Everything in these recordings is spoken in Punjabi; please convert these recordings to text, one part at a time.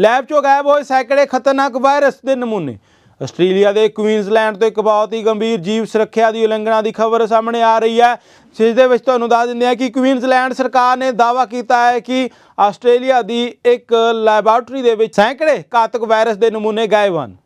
ਲੈਬ 'ਚੋਂ ਗਾਇਬ ਹੋਏ ਸੈਂਕੜੇ ਖਤਰਨਾਕ ਵਾਇਰਸ ਦੇ ਨਮੂਨੇ। ਆਸਟ੍ਰੇਲੀਆ ਦੇ ਕੁਈਨਜ਼ਲੈਂਡ ਤੋਂ ਇੱਕ ਬਹੁਤ ਹੀ ਗੰਭੀਰ ਜੀਵ ਸੁਰੱਖਿਆ ਦੀ ਉਲੰਘਣਾ ਦੀ ਖਬਰ ਸਾਹਮਣੇ ਆ ਰਹੀ ਹੈ। ਜਿਸ ਦੇ ਵਿੱਚ ਤੁਹਾਨੂੰ ਦੱਸ ਦਿੰਦੇ ਹਾਂ ਕਿ ਕੁਈਨਜ਼ਲੈਂਡ ਸਰਕਾਰ ਨੇ ਦਾਅਵਾ ਕੀਤਾ ਹੈ ਕਿ ਆਸਟ੍ਰੇਲੀਆ ਦੀ ਇੱਕ ਲੈਬਾਰਟਰੀ ਦੇ ਵਿੱਚ ਸੈਂਕੜੇ ਘਾਤਕ ਵਾਇਰਸ ਦੇ ਨਮੂਨੇ ਗਾਇਬ ਹਨ।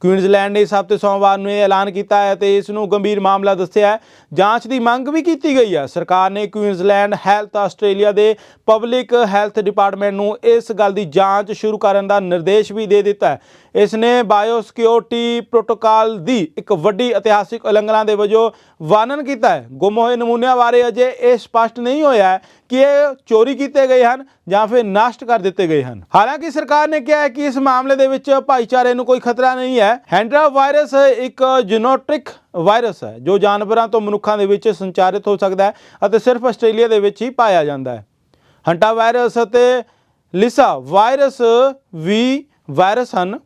ਕੁਈਨਜ਼ਲੈਂਡ ਨੇ ਇਸ ਹਫ਼ਤੇ ਸੋਮਵਾਰ ਨੂੰ ਇਹ ਐਲਾਨ ਕੀਤਾ ਹੈ ਤੇ ਇਸ ਨੂੰ ਗੰਭੀਰ ਮਾਮਲਾ ਦੱਸਿਆ ਹੈ। ਜਾਂਚ ਦੀ ਮੰਗ ਵੀ ਕੀਤੀ ਗਈ ਹੈ। ਸਰਕਾਰ ਨੇ ਕੁਈਨਜ਼ਲੈਂਡ ਹੈਲਥ ਆਸਟ੍ਰੇਲੀਆ ਦੇ ਪਬਲਿਕ ਹੈਲਥ ਡਿਪਾਰਟਮੈਂਟ ਨੂੰ ਇਸ ਗੱਲ ਦੀ ਜਾਂਚ ਸ਼ੁਰੂ ਕਰਨ ਦਾ ਨਿਰਦੇਸ਼ ਵੀ ਦੇ ਦਿੱਤਾ ਹੈ। ਇਸ ਨੇ ਬਾਇਓਸਿਕਿਉਰਿਟੀ ਪ੍ਰੋਟੋਕਾਲ ਦੀ ਇੱਕ ਵੱਡੀ ਇਤਿਹਾਸਿਕ ਉਲੰਘਣਾ ਦੇ ਵਜੋਂ ਵਾਰਨਨ ਕੀਤਾ ਹੈ। ਗੁੰਮ ਹੋਏ ਨਮੂਨਿਆਂ ਬਾਰੇ ਅਜੇ ਇਹ ਸਪਸ਼ਟ ਨਹੀਂ ਹੋਇਆ ਕਿ ਇਹ ਚੋਰੀ ਕੀਤੇ ਗਏ ਹਨ ਜਾਂ ਫਿਰ ਨਸ਼ਟ ਕਰ ਦਿੱਤੇ ਗਏ ਹਨ। ਹਾਲਾਂਕਿ ਸਰਕਾਰ ਨੇ ਕਿਹਾ ਹੈ ਕਿ ਇਸ ਮਾਮਲੇ ਦੇ ਵਿੱਚ ਭਾਈਚਾਰੇ ਨੂੰ ਕੋਈ ਖਤਰਾ ਨਹੀਂ ਹੈ। ਹੈਂਡਰਾ ਵਾਇਰਸ ਇੱਕ ਜੀਨੋਟ੍ਰਿਕ ਵਾਇਰਸ ਹੈ, ਜੋ ਜਾਨਵਰਾਂ ਤੋਂ ਮਨੁੱਖਾਂ ਦੇ ਵਿੱਚ ਸੰਚਾਰਿਤ ਹੋ ਸਕਦਾ ਹੈ ਅਤੇ ਸਿਰਫ ਆਸਟ੍ਰੇਲੀਆ ਦੇ ਵਿੱਚ ਹੀ ਪਾਇਆ ਜਾਂਦਾ ਹੈ। ਹੰਟਾ ਵਾਇਰਸ ਅਤੇ ਲਿਸਾ ਵਾਇਰਸ ਵੀ ਵਾਇਰਸ ਹਨ।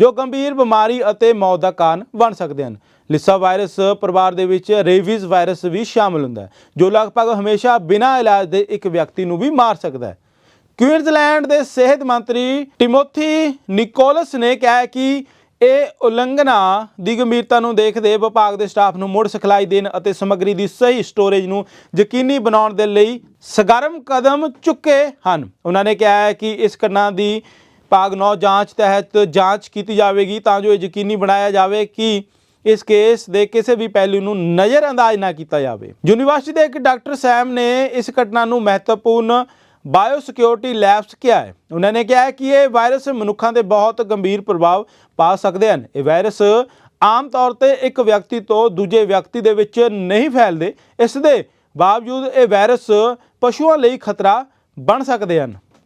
ਜੋ ਗੰਭੀਰ ਬਿਮਾਰੀ ਅਤੇ ਮੌਤ ਦਾ ਕਾਰਨ ਬਣ ਸਕਦੇ ਹਨ। ਲਿਸਾ ਵਾਇਰਸ ਪਰਿਵਾਰ ਦੇ ਵਿੱਚ ਰੇਬੀਜ਼ ਵਾਇਰਸ ਵੀ ਸ਼ਾਮਲ ਹੁੰਦਾ ਹੈ, ਜੋ ਲਗਭਗ ਹਮੇਸ਼ਾ ਬਿਨਾਂ ਇਲਾਜ ਦੇ ਇੱਕ ਵਿਅਕਤੀ ਨੂੰ ਵੀ ਮਾਰ ਸਕਦਾ ਹੈ। ਕੁਈਨਜ਼ਲੈਂਡ ਦੇ ਸਿਹਤ ਮੰਤਰੀ ਟਿਮੋਥੀ ਨਿਕੋਲਸ ਨੇ ਕਿਹਾ ਕਿ ਇਹ ਉਲੰਘਣਾ ਦੀ ਗੰਭੀਰਤਾ ਨੂੰ ਦੇਖਦੇ ਵਿਭਾਗ ਦੇ ਸਟਾਫ ਨੂੰ ਮੁੜ ਸਿਖਲਾਈ ਦੇਣ ਅਤੇ ਸਮੱਗਰੀ ਦੀ ਸਹੀ ਸਟੋਰੇਜ ਨੂੰ ਯਕੀਨੀ ਬਣਾਉਣ ਦੇ ਲਈ ਸਗਰਮ ਕਦਮ ਚੁੱਕੇ ਹਨ। ਉਹਨਾਂ ਨੇ ਕਿਹਾ ਹੈ ਕਿ ਇਸ ਘਟਨਾ ਦੀ ਭਾਗ 9 ਜਾਂਚ ਤਹਿਤ ਜਾਂਚ ਕੀਤੀ ਜਾਵੇਗੀ ਤਾਂ ਜੋ ਇਹ ਯਕੀਨੀ ਬਣਾਇਆ ਜਾਵੇ ਕਿ ਇਸ ਕੇਸ ਦੇ ਕਿਸੇ ਵੀ ਪਹਿਲੂ ਨੂੰ ਨਜ਼ਰਅੰਦਾਜ਼ ਨਾ ਕੀਤਾ ਜਾਵੇ। ਯੂਨੀਵਰਸਿਟੀ ਦੇ ਇੱਕ ਡਾਕਟਰ ਸੈਮ ਨੇ ਇਸ ਘਟਨਾ ਨੂੰ ਮਹੱਤਵਪੂਰਨ ਬਾਇਓ ਬਾਇਓਸਿਕਿਉਰਿਟੀ ਲੈਬਸ ਕਿਹਾ ਹੈ। ਉਹਨਾਂ ਨੇ ਕਿਹਾ ਹੈ ਕਿ ਇਹ ਵਾਇਰਸ ਮਨੁੱਖਾਂ ਤੇ ਬਹੁਤ ਗੰਭੀਰ ਪ੍ਰਭਾਵ ਪਾ ਸਕਦੇ ਹਨ। ਇਹ ਵਾਇਰਸ ਆਮ ਤੌਰ ਤੇ ਇੱਕ ਵਿਅਕਤੀ ਤੋਂ ਦੂਜੇ ਵਿਅਕਤੀ ਦੇ ਵਿੱਚ ਨਹੀਂ ਫੈਲਦੇ। ਇਸ ਦੇ ਬਾਵਜੂਦ ਇਹ ਵਾਇਰਸ ਪਸ਼ੂਆਂ ਲਈ ਖਤਰਾ ਬਣ ਸਕਦੇ ਹਨ।